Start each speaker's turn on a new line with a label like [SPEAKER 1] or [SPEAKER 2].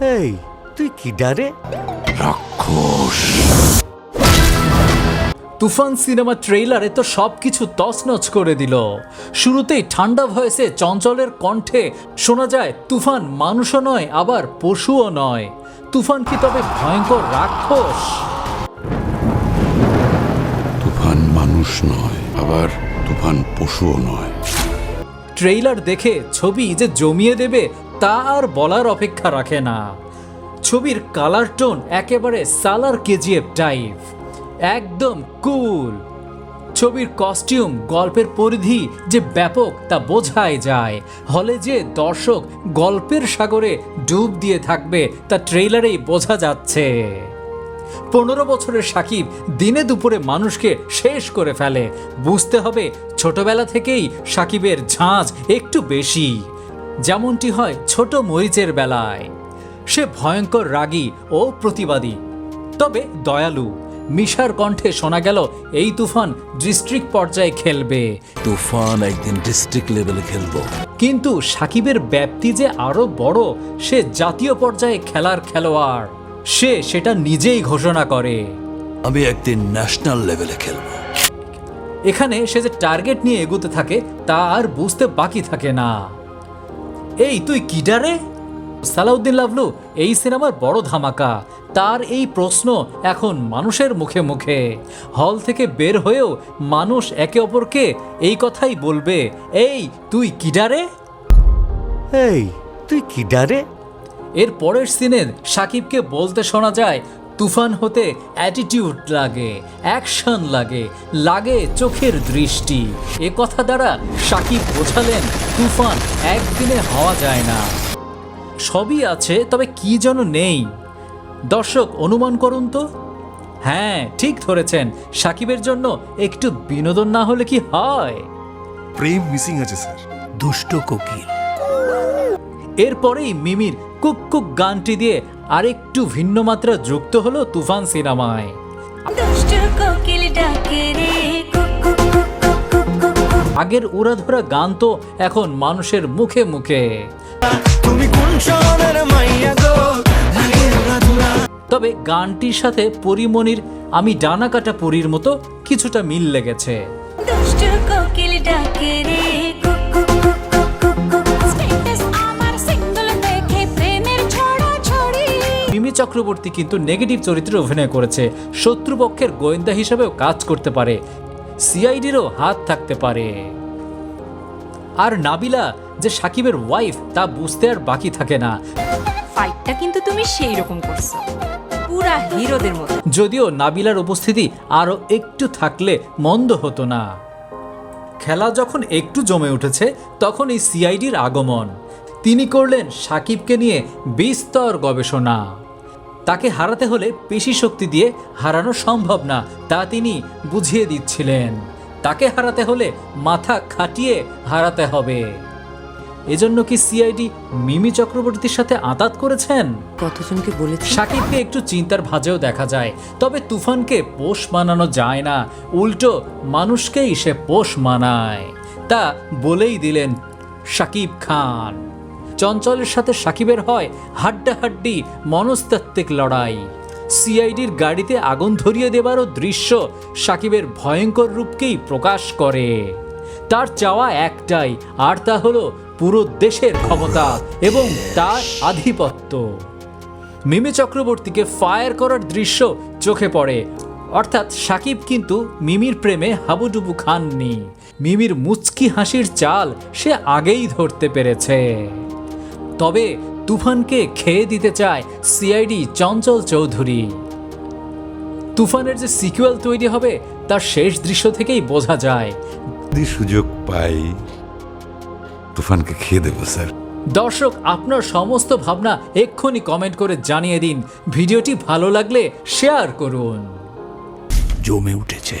[SPEAKER 1] এই তুই কি ডারে?
[SPEAKER 2] রাক্ষস।
[SPEAKER 3] তুফান সিনেমা ট্রেইলারে তো সবকিছু তছনছ করে দিল। শুরুতেই ঠান্ডা ভয়েসে চঞ্চলের কণ্ঠে শোনা যায় তুফান মানুষও নয় আবার পশুও নয়। তুফান কি তবে ভয়ঙ্কর রাক্ষস?
[SPEAKER 2] তুফান মানুষ নয় আবার তুফান পশুও নয়।
[SPEAKER 3] ট্রেইলার দেখে ছবি যে জমিয়ে দেবে তা আর বলার অপেক্ষা রাখে না। ছবির কালার টোন একেবারে সালার কেজিএফ টাইপ একদম কুল ছবির কস্টিউম গল্পের পরিধি যে ব্যাপক তা বোঝাই যায়। হলে যে দর্শক গল্পের সাগরে ডুব দিয়ে থাকবে তা ট্রেইলারেই বোঝা যাচ্ছে। পনেরো বছরের সাকিব দিনে দুপুরে মানুষকে শেষ করে ফেলে। বুঝতে হবে ছোটবেলা থেকেই সাকিবের ঝাঁজ একটু বেশি। যেমনটি হয় ছোট মরিচের বেলায়। সে ভয়ঙ্কর রাগী ও প্রতিবাদী। তবে দয়ালু মিশার কণ্ঠে শোনা গেল এই তুফান ডিস্ট্রিক্ট পর্যায়ে খেলবে।
[SPEAKER 4] তুফান একদিন ডিস্ট্রিক্ট লেভেলে খেলব।
[SPEAKER 3] কিন্তু সাকিবের ব্যাপ্তি যে আরও বড় সে জাতীয় পর্যায়ে খেলার খেলোয়াড়। সে সেটা নিজেই ঘোষণা করে।
[SPEAKER 4] আমি একদিন ন্যাশনাল লেভেলে খেলব।
[SPEAKER 3] এখানে সে যে টার্গেট নিয়ে এগুতে থাকে তা আর বুঝতে বাকি থাকে না। এই তুই কিডারে সালাউদ্দিন লাভলু এই সিনেমার বড় ধামাকা। তার এই প্রশ্ন এখন মানুষের মুখে মুখে। হল থেকে বের হয়েও মানুষ একে অপরকে এই কথাই বলবে এই তুই কিডারে
[SPEAKER 1] এই তুই কি ডারে
[SPEAKER 3] এর পরের সিনে সাকিবকে বলতে শোনা যায় তুফান হতে অ্যাটিটিউড লাগে অ্যাকশন লাগে লাগে চোখের দৃষ্টি। এ কথা দ্বারা সাকিব বোঝালেন তুফান একদিনে হওয়া যায় না। সবই আছে তবে কি যেন নেই। দর্শক অনুমান করুন তো। হ্যাঁ ঠিক ধরেছেন সাকিবের জন্য একটু বিনোদন না হলে কি হয়?
[SPEAKER 5] প্রেম মিসিং আছে স্যার।
[SPEAKER 4] দুষ্ট কোকিল।
[SPEAKER 3] এরপরেই মিমির কুক কুক গানটি দিয়ে আরেকটু ভিন্ন মাত্রা যুক্ত হলো তুফান সিনেমায়।
[SPEAKER 6] দুষ্ট কোকিল ডাকে রে কুক কুক কুক কুক কুক কুক কুক।
[SPEAKER 3] আগের উড়াধরা গান তো এখন মানুষের মুখে মুখে। তবে গানটির সাথে পরিমণির আমি ডানা কাটা পরীর মতো কিছুটা মিল লেগেছে।
[SPEAKER 6] দুষ্ট কোকিল ডাকে
[SPEAKER 3] চক্রবর্তী কিন্তু নেগেটিভ চরিত্রে অভিনয় করেছে। শত্রুপক্ষের গোয়েন্দা হিসেবেও কাজ করতে পারে। সিআইডিরও হাত থাকতে পারে। আর নাবিলা যে সাকিবের ওয়াইফ তা বুঝতে আর বাকি থাকে না।
[SPEAKER 7] ফাইটটা কিন্তু তুমি সেই রকম করছ। পুরা হিরোদের মতো।
[SPEAKER 3] যদিও নাবিলার উপস্থিতি আরও একটু থাকলে মন্দ হতো না। খেলা যখন একটু জমে উঠেছে তখন এই সিআইডির আগমন। তিনি করলেন সাকিবকে নিয়ে বিস্তর গবেষণা। তাকে হারাতে হলে পেশি শক্তি দিয়ে হারানো সম্ভব না তা তিনি বুঝিয়ে দিচ্ছিলেন। তাকে হারাতে হলে মাথা খাটিয়ে হারাতে হবে। এজন্য কি সিআইডি মিমি চক্রবর্তীর সাথে আতাত করেছেন?
[SPEAKER 7] কতজনকে বলেছি?
[SPEAKER 3] সাকিবকে একটু চিন্তার ভাজেও দেখা যায় তবে তুফানকে পোষ মানানো যায় না উল্টো মানুষকেই সে পোষ মানায়। তা বলেই দিলেন সাকিব খান। চঞ্চলের সাথে সাকিবের হয় হাড্ডাহাড্ডি, মনস্তাত্ত্বিক লড়াই। সিআইডির গাড়িতে আগুন ধরিয়ে দেবারও দৃশ্য সাকিবের ভয়ঙ্কর রূপকেই প্রকাশ করে। তার চাওয়া একটাই, আর তা হলো পুরো দেশের ক্ষমতা এবং তার আধিপত্য। মিমি চক্রবর্তীকে ফায়ার করার দৃশ্য চোখে পড়ে। অর্থাৎ সাকিব কিন্তু মিমির প্রেমে হাবুডুবু খাননি। মিমির মুচকি হাসির চাল সে আগেই ধরতে পেরেছে। তবে তুফানকে খেয়ে দিতে চায় সিআইডি চঞ্চল চৌধুরী। তুফানের যে সিকুয়েল তৈরি হবে তার শেষ দৃশ্য থেকেই বোঝা যায়।
[SPEAKER 2] যদি সুযোগ পাই তুফানকে খেয়ে দেবো স্যার।
[SPEAKER 3] দর্শক আপনার সমস্ত ভাবনা এক্ষুনি কমেন্ট করে জানিয়ে দিন। ভিডিওটি ভালো লাগলে শেয়ার করুন।
[SPEAKER 4] জমে উঠেছে।